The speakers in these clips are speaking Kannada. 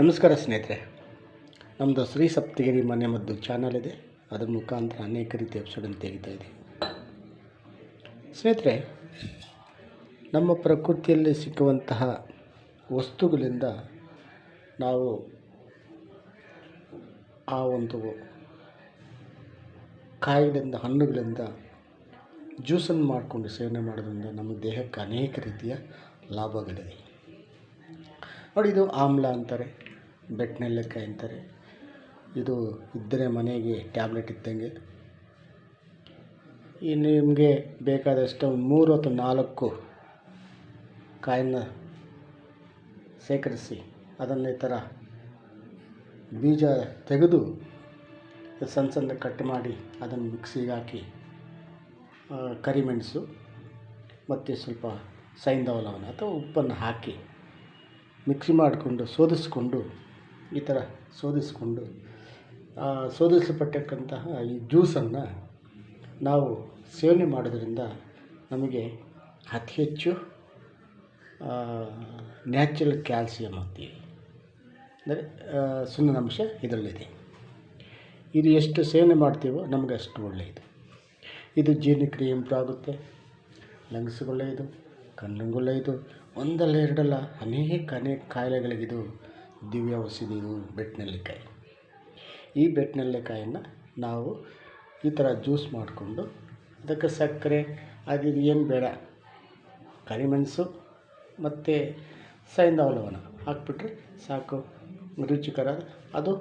ನಮಸ್ಕಾರ ಸ್ನೇಹಿತರೆ ನಮ್ಮದು ಶ್ರೀ ಸಪ್ತಗಿರಿ ಮನೆ ಮದ್ದು ಚಾನಲ್ ಇದೆ. ಅದರ ಮುಖಾಂತರ ಅನೇಕ ರೀತಿಯ ಎಪಿಸೋಡನ್ನು ತೆಗಿತಾ ಇದೆ ಸ್ನೇಹಿತರೆ, ನಮ್ಮ ಪ್ರಕೃತಿಯಲ್ಲಿ ಸಿಕ್ಕುವಂತಹ ವಸ್ತುಗಳಿಂದ ನಾವು ಆ ಒಂದು ಕಾಯಿಗಳಿಂದ, ಹಣ್ಣುಗಳಿಂದ ಜ್ಯೂಸನ್ನು ಮಾಡಿಕೊಂಡು ಸೇವನೆ ಮಾಡೋದ್ರಿಂದ ನಮ್ಮ ದೇಹಕ್ಕೆ ಅನೇಕ ರೀತಿಯ ಲಾಭಗಳಿದೆ ನೋಡಿ, ಇದು ಆಮ್ಲ ಅಂತಾರೆ. ಬೆಟ್ಟನೆಲ್ಲಿಕಾಯಿ ಅಂತಾರೆ. ಇದು ಇದ್ದರೆ ಮನೆಗೆ ಟ್ಯಾಬ್ಲೆಟ್ ಇದ್ದಂಗೆ. ಇನ್ನು ನಿಮಗೆ ಬೇಕಾದಷ್ಟು ಮೂರು ಅಥವಾ ನಾಲ್ಕು ಕಾಯಿನ ಶೇಖರಿಸಿ, ಅದನ್ನು ಈ ಥರ ಬೀಜ ತೆಗೆದು ಸಣ್ಣ ಸಣ್ಣ ಕಟ್ ಮಾಡಿ ಅದನ್ನು ಮಿಕ್ಸಿಗೆ ಹಾಕಿ ಕರಿಮೆಣಸು ಮತ್ತು ಸ್ವಲ್ಪ ಸೈಂಧವ ಲವಣ ಅಥವಾ ಉಪ್ಪನ್ನು ಹಾಕಿ ಮಿಕ್ಸಿ ಮಾಡಿಕೊಂಡು ಶೋಧಿಸ್ಕೊಂಡು ಈ ಥರ ಶೋಧಿಸಿಕೊಂಡು ಆ ಶೋಧಿಸಲ್ಪಟ್ಟಕ್ಕಂತಹ ಈ ಜ್ಯೂಸನ್ನು ನಾವು ಸೇವನೆ ಮಾಡೋದ್ರಿಂದ ನಮಗೆ ಅತಿ ಹೆಚ್ಚು ನ್ಯಾಚುರಲ್ ಕ್ಯಾಲ್ಸಿಯಂ ಅಂತೀವಿ. ಅಂದರೆ ಸುಣ್ಣಾಂಶ ಇದರಲ್ಲಿದೆ. ಇದು ಎಷ್ಟು ಸೇವನೆ ಮಾಡ್ತೀವೋ ನಮಗೆ ಅಷ್ಟು ಒಳ್ಳೆಯದು. ಇದು ಜೀರ್ಣಕ್ರಿಯೆ ಇಂಪ್ರೂವ್ ಆಗುತ್ತೆ ಲಂಗ್ಸ್ಗೆ ಒಳ್ಳೆಯದು, ಕಣ್ಣಿಗೆ ಒಳ್ಳೆಯದು, ಒಂದಲ್ಲ ಎರಡಲ್ಲ ಅನೇಕ ಅನೇಕ ಕಾಯಿಲೆಗಳಿಗಿದು ದಿವ್ಯ ಔಷಧಿ ಬೆಟ್ಟನೆಲ್ಲಿಕಾಯಿ ಈ ಬೆಟ್ಟನೆಲ್ಲಿಕಾಯನ್ನು ನಾವು ಈ ಥರ ಜ್ಯೂಸ್ ಮಾಡಿಕೊಂಡು ಅದಕ್ಕೆ ಸಕ್ಕರೆ, ಅದು ಏನು ಬೇಡ ಕರಿಮೆಣಸು ಮತ್ತು ಸೈಂಧವ ಲವಣ ಹಾಕ್ಬಿಟ್ರೆ ಸಾಕು ರುಚಿಕರ ಅದು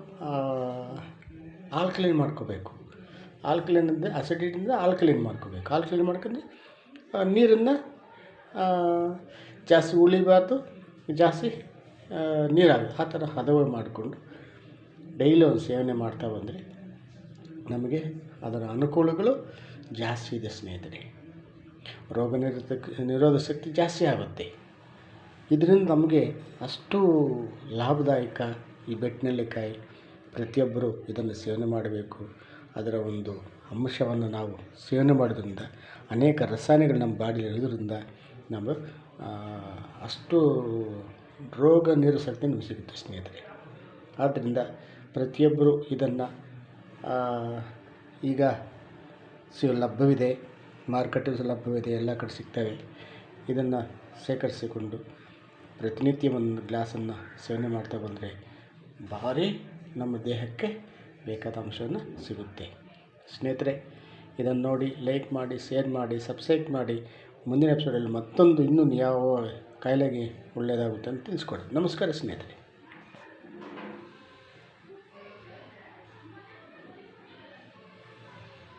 ಆಲ್ಕಲೈನ್ ಮಾಡ್ಕೋಬೇಕು. ಆಲ್ಕಲೈನ್ ಅಂದರೆ ಅಸಿಡಿಟಿಂದ ಆಲ್ಕಲೈನ್ ಮಾಡ್ಕೋಬೇಕು. ಆಲ್ಕಲೈನ್ ಮಾಡ್ಕೊಂಡು ನೀರನ್ನು ಜಾಸ್ತಿ ಉಳಿಬಾರ್ದು ಜಾಸ್ತಿ ನೀರಾಗಲ್ಲ ಆ ಥರ ಹದವ ಮಾಡಿಕೊಂಡು ಡೈಲಿ ಒಂದು ಸೇವನೆ ಮಾಡ್ತಾ ಬಂದರೆ ನಮಗೆ ಅದರ ಅನುಕೂಲಗಳು ಜಾಸ್ತಿ ಇದೆ ಸ್ನೇಹಿತರೆ. ರೋಗ ನಿರೋಧಕ, ನಿರೋಧ ಶಕ್ತಿ ಜಾಸ್ತಿ ಆಗುತ್ತೆ. ಇದರಿಂದ ನಮಗೆ ಅಷ್ಟು ಲಾಭದಾಯಕ ಈ ಬೆಟ್ಟನೆಲ್ಲಿಕಾಯಿ ಪ್ರತಿಯೊಬ್ಬರು ಇದನ್ನು ಸೇವನೆ ಮಾಡಬೇಕು. ಅದರ ಒಂದು ಅಂಶವನ್ನು ನಾವು ಸೇವನೆ ಮಾಡೋದ್ರಿಂದ, ಅನೇಕ ರಸಾಯನಗಳು ನಮ್ಮ ಬಾಡಿಲಿ ಇರೋದ್ರಿಂದ, ನಮ್ಮ ಅಷ್ಟು ರೋಗ ನಿರೋಧಕ ನಿಮಗೆ ಸಿಗುತ್ತೆ ಸ್ನೇಹಿತರೆ. ಆದ್ದರಿಂದ ಪ್ರತಿಯೊಬ್ಬರು ಇದನ್ನು ಈಗ ಸಿ ಲಭ್ಯವಿದೆ ಮಾರುಕಟ್ಟೆ ಲಭ್ಯವಿದೆ, ಎಲ್ಲ ಕಡೆ ಸಿಗ್ತವೆ. ಇದನ್ನು ಶೇಖರಿಸಿಕೊಂಡು ಪ್ರತಿನಿತ್ಯ ಒಂದು ಗ್ಲಾಸನ್ನು ಸೇವನೆ ಮಾಡ್ತಾ ಬಂದರೆ ಭಾರಿ ನಮ್ಮ ದೇಹಕ್ಕೆ ಬೇಕಾದ ಅಂಶವನ್ನು ಸಿಗುತ್ತೆ. ಸ್ನೇಹಿತರೆ, ಇದನ್ನು ನೋಡಿ ಲೈಕ್ ಮಾಡಿ ಶೇರ್ ಮಾಡಿ ಸಬ್ಸ್ಕ್ರೈಬ್ ಮಾಡಿ. ಮುಂದಿನ ಎಪಿಸೋಡಲ್ಲಿ ಮತ್ತೊಂದು ಇನ್ನೂ ಯಾವ ಕಾಯಿಲೆಗೆ ಒಳ್ಳೆಯದಾಗುತ್ತೆ ಅಂತ ತಿಳಿಸ್ಕೊಡಿ. ನಮಸ್ಕಾರ ಸ್ನೇಹಿತರೆ.